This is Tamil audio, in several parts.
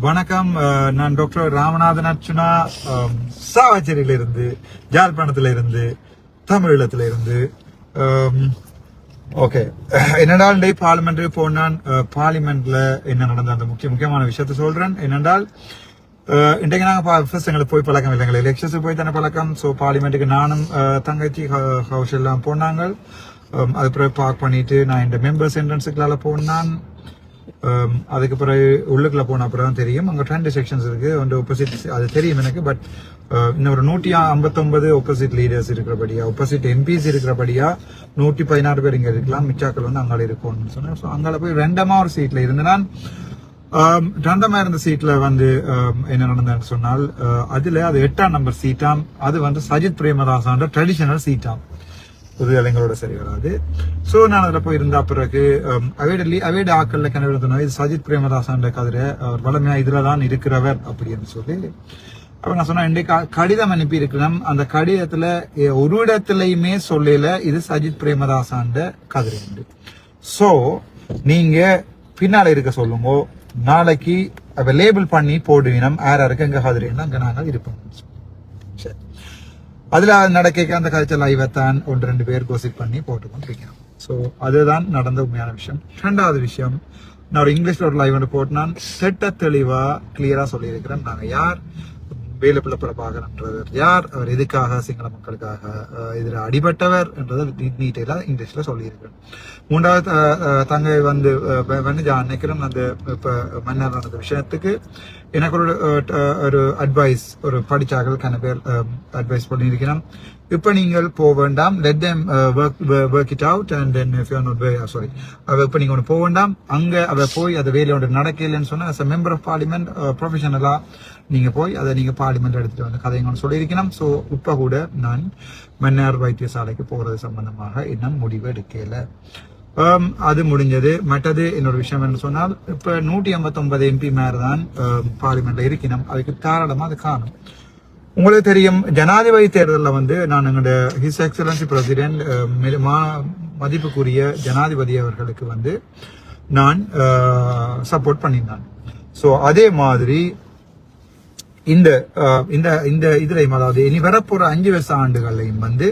வணக்கம். நான் டாக்டர் ராமநாதன் அர்ச்சுனா ஆம், சாவச்சேரியில இருந்து இருந்து தமிழீழத்துல இருந்து ஓகே. என்னென்றால் டே பார்லிமெண்ட் போனான். பார்லிமெண்ட்ல என்ன நடந்த அந்த முக்கிய முக்கியமான விஷயத்த சொல்றேன். என்னென்றால் இன்றைக்கு நாங்கள் ஃபர்ஸ்ட் எங்களுக்கு போய் பழக்கம் இல்லை. எங்களுக்கு எலெக்ஷன்ஸ் போய் தானே பழக்கம். ஸோ பார்லிமெண்ட்டுக்கு நானும் தங்கச்சி ஹ- ஹவுஸ் எல்லாம் போனாங்க. அது பிறகு பார்க் பண்ணிட்டு நான் இந்த மெம்பர்ஸ் என்ட்ரன்ஸுக்குள்ளால போனான். Um, அதுக்கு பிறகு உள்ளுக்குள்ள போன அப்புறம் தான் தெரியும். அங்க ரெண்டு செக்ஷன்ஸ் இருக்கு. ஒன்று ஒப்போசிட் அது தெரியும் எனக்கு பட் uh, இன்னொரு நூற்றி ஐம்பத்தொன்பது ஒப்போசிட் லீடர்ஸ் இருக்கிறபடியா ஒப்போசிட் எம்பிஸ் இருக்கிறபடியா நூற்றி பதினாறு பேர் இங்க இருக்கலாம். மிச்சாக்கள் வந்து அங்கால இருக்கும்னு சொன்னேன். ஸோ அங்கால போய் ரெண்டமா ஒரு சீட்ல இருந்து ரெண்டமா um, இருந்த சீட்ல வந்து um, என்ன நடந்தேன்னு சொன்னால் uh, அதுல அது எட்டாம் நம்பர் சீட்டாம் அது வந்து சஜித் பிரேமதாசான்ற ட்ரெடிஷனல் சீட்டாம் புது இளைஞரோட சரி வராது. ஸோ நான் அதில் போய் இருந்த பிறகு um, ஹம், அவைட லீ- ஆக்கள்ல இது சஜித் பிரேமதாசன் கதிர அவர் வளமையா இதுல தான் இருக்கிறவர் அப்படின்னு சொல்லி அப்ப நான் சொன்னேன் இன்றைக்கு கடிதம் அனுப்பி இருக்கணும் அந்த கடிதத்துல ஒரு இடத்துலயுமே சொல்லல இது சஜித் பிரேமதாசாண்ட கதிரை உண்டு. சோ நீங்க பின்னால இருக்க சொல்லுங்க. நாளைக்கு அவ லேபிள் பண்ணி போடுவீனம் யார் யாருக்கு எங்க கதிரைன்னா அங்க நாங்கள் இருப்போம். சரி. அதில் நடக்க அந்த காய்ச்சல் ஐவத்தான் ஒன்று ரெண்டு பேர் கோசிப் பண்ணி போட்டு ஸோ அதுதான் நடந்த உண்மையான விஷயம். ரெண்டாவது விஷயம் நான் ஒரு இங்கிலீஷில் ஒரு லைவ் ஒன்று போட்டுனான். திட்ட தெளிவா சொல்லியிருக்கிறேன். நாங்கள் யார்? வேலுப்பிள்ள பிரபாகரன்றவர் யார்? அவர் எதுக்காக சிங்கள மக்களுக்காக இதில் அடிபட்டவர் என்றதை டீட்டெயிலாக இங்கிலீஷில் சொல்லியிருக்கிறேன். மூன்றாவது தங்கை வந்து வந்து நினைக்கிறேன் அந்த இப்போ மன்னர் நடந்த விஷயத்துக்கு எனக்கு ஒரு ஒரு அட்வைஸ் ஒரு படிச்சாக்கள் கன பேர் அட்வைஸ் பண்ணியிருக்கிறோம் இப்ப நீங்கள் போக வேண்டாம் let them work it out and then if you not sorry அவ இப்ப நீங்க ஒன்று போக வேண்டாம் அங்க அவ போய் அதை வேலை ஒன்று நடக்கலைன்னு சொன்னா as a member of parliament ப்ரொஃபஷனலா நீங்க போய் அதை நீங்க பார்லிமெண்ட் எடுத்துட்டு வந்து கதைங்கன்னு சொல்லியிருக்கணும் ஸோ இப்ப கூட நான் மன்னார் வைத்தியசாலைக்கு போறது சம்பந்தமாக இன்னும் முடிவு எடுக்கல அது முடிஞ்சது மற்றது இன்னொரு விஷயம் என்ன சொன்னால் இப்ப நூற்றி ஐம்பத்தொன்பது எம்பி மேர் தான் பார்லிமெண்ட்ல இருக்கணும் அதுக்கு தாராளமா அது காணும் உங்களுக்கு தெரியும் ஜனாதிபதி தேர்தலில் வந்து நான் எங்களுடைய ஹிஸ் எக்ஸலன்சி பிரசிடென்ட் மதிப்புக்குரிய ஜனாதிபதி அவர்களுக்கு வந்து நான் சப்போர்ட் பண்ணியிருந்தேன் ஸோ அதே மாதிரி இந்த இந்த இந்த இதுலையும் அதாவது இனி வரப்போற அஞ்சு வருஷ ஆண்டுகள்லையும் வந்து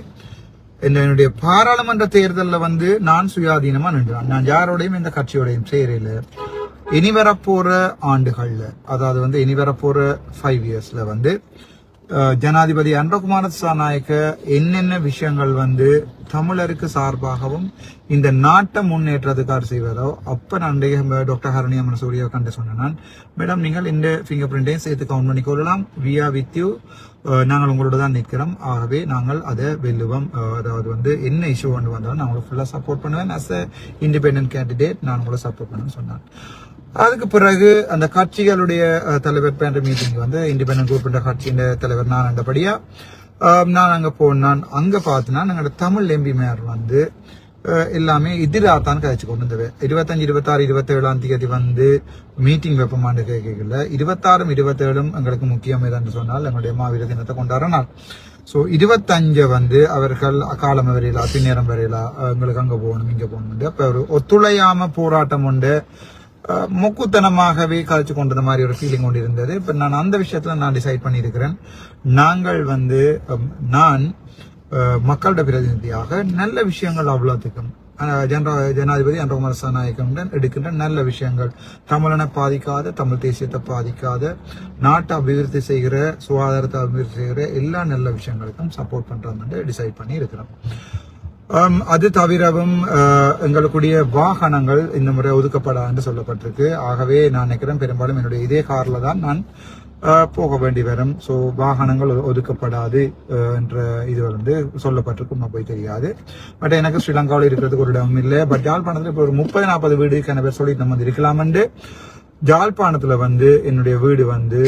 என்னுடைய பாராளுமன்ற தேர்தலில் வந்து நான் சுயாதீனமா நின்றான். நான் யாரோடையும் இந்த கட்சியோடையும் சேரையில இனி வரப்போற ஆண்டுகள்ல அதாவது வந்து இனி வரப்போற ஃபைவ் இயர்ஸ்ல வந்து ஜனாதிபதி அன்பகுமார சாநாயக்க என்னென்ன விஷயங்கள் வந்து தமிழருக்கு சார்பாகவும் இந்த நாட்டை முன்னேற்றத்துக்காக செய்வதோ அப்ப நான் இன்றைய டாக்டர் ஹரணியம்மன் சூரியா கண்டு சொன்னேன் நான் மேடம் நீங்கள் இந்த ஃபிங்கர் பிரிண்டையும் சேர்த்து கவுண்ட் பண்ணி கொள்ளலாம். வி ஆர் வித் யூ நாங்கள் உங்களோட தான் நிற்கிறோம். ஆகவே நாங்கள் அதை வெல்லுவோம். அதாவது வந்து என்ன இஷ்யூ கொண்டு வந்தாலும் நான் உங்களை ஃபுல்லாக சப்போர்ட் பண்ணுவேன். அஸ் அ இண்டிபெண்ட் கேண்டிடேட் நான் உங்களை சப்போர்ட் பண்ணுவேன்னு சொன்னான். அதுக்கு பிறகு அந்த கட்சிகளுடைய தலைவர் பேண்ட மீட்டிங் வந்து இண்டிபெண்டன்ட் குரூப் கட்சியின் தலைவர் நான் அந்தபடியா நான் அங்கே போனான் அங்கே பார்த்தனா நாங்கள் தமிழ் எம்பிமார் வந்து எல்லாமே எல்லாமே எதிராத்தான் கதைச்சு கொண்டு வந்தவன் இருபத்தஞ்சு இருபத்தாறு இருபத்தேழாம் தேதி வந்து மீட்டிங் வைப்போமான்னு கேட்கல. இருபத்தாறும் இருபத்தேழும் எங்களுக்கு முக்கியம் எதுன்னு சொன்னால் எங்களுடைய மாவீர தினத்தை கொண்டாடுற ஸோ இருபத்தஞ்சு வந்து அவர்கள் அக்காலம் வரையிலா பின்னேரம் வரையிலா எங்களுக்கு அங்கே போகணும் இங்கே போகணும் அப்போ ஒரு ஒத்துழையாம போராட்டம் உண்டு. மொக்குத்தனமாகவே கழிச்சு கொண்டது மாதிரி ஒரு ஃபீலிங் கொண்டு இருந்தது. இப்போ நான் அந்த விஷயத்தில் நான் டிசைட் பண்ணியிருக்கிறேன். நாங்கள் வந்து நான் மக்களோட பிரதிநிதியாக நல்ல விஷயங்கள் அவ்வளோத்துக்கும். அஹ், ஜன ஜனாதிபதி அன்றகுமார் சனாயகமுடன் எடுக்கின்ற நல்ல விஷயங்கள். தமிழனை பாதிக்காத தமிழ் தேசியத்தை பாதிக்காத நாட்டை அபிவிருத்தி செய்கிற சுகாதாரத்தை அபிவிருத்தி செய்கிற எல்லா நல்ல விஷயங்களுக்கும் சப்போர்ட் பண்றோம்னு டிசைட் பண்ணி இருக்கிறோம் Um, அது தவிரவும் uh, எங்களுக்குடைய வாகனங்கள் இந்த முறை ஒதுக்கப்படா என்று சொல்லப்பட்டிருக்கு. ஆகவே நான் நினைக்கிறேன் பெரும்பாலும் என்னுடைய இதே காரில் தான் நான் uh, போக வேண்டி வரும். ஸோ வாகனங்கள் ஒ- ஒதுக்கப்படாது uh, என்ற இது வந்து சொல்லப்பட்டிருக்கும். நம்ம போய் தெரியாது. பட் எனக்கு ஸ்ரீலங்காவில் இருக்கிறதுக்கு ஒரு இடம் இல்லை. பட் யாழ்ப்பாணத்தில் இப்போ ஒரு முப்பது நாற்பது வீடு கன பேர் சொல்லி நம்ம வந்து இருக்கலாமென்று ஜாழ்ப்பாணத்தில் வந்து என்னுடைய வீடு வந்து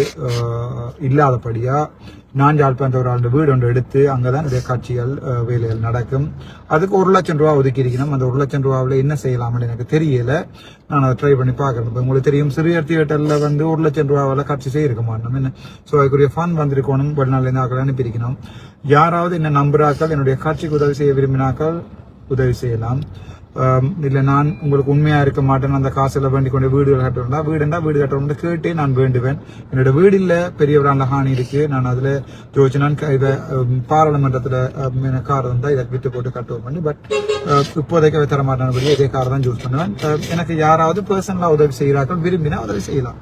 இல்லாதபடியாக இல்லாதபடியா நான் ஜாழ்ப்பாணத்தை ஒரு ஆளுடைய வீடு ஒன்று எடுத்து அங்கே தான் என்னுடைய காட்சிகள் வேலைகள் நடக்கும். அதுக்கு ஒரு லட்சம் ரூபா ஒதுக்கி இருக்கணும் அந்த ஒரு லட்சம் ரூபாவில் என்ன செய்யலாம்னு எனக்கு தெரியல. நான் அதை ட்ரை பண்ணி பார்க்குறேன் இப்போ உங்களுக்கு தெரியும் சிறியர் தியேட்டரில் வந்து ஒரு லட்சம் ரூபாவில் காட்சி செய்யிருக்க மாட்டோம். என்ன? ஸோ அதுக்குரிய ஃபண்ட் வந்திருக்கணும். வெளிநாட்டிலேருந்து ஆக்கள் அனுப்பியிருக்கணும் யாராவது என்ன நம்புறாக்கள் என்னுடைய காட்சிக்கு உதவி செய்ய விரும்பினாக்கள் உதவி செய்யலாம். இல்லை நான் உங்களுக்கு உண்மையாக இருக்க மாட்டேன் அந்த காசில் வேண்டி கொண்டு வீடுகள் கட்டணும்டா வீடுண்டா வீடு கட்டணும்னு கேட்டே நான் வேண்டுவேன். என்னோட வீடு இல்லை பெரியவரான ஹானி இருக்கு. நான் அதில் ஜோதிச்சு நான் இதை பாராளுமன்றத்தில் எனக்கு கார் இருந்தால் இதை விட்டு போட்டு கட்டுவோம் பண்ணி பட் இப்போதைக்கு தர மாட்டேன்படி இதே கார் தான் யூஸ் பண்ணுவேன். எனக்கு யாராவது பர்சனலாக உதவி செய்கிறார்கள் விரும்பினா உதவி செய்யலாம்.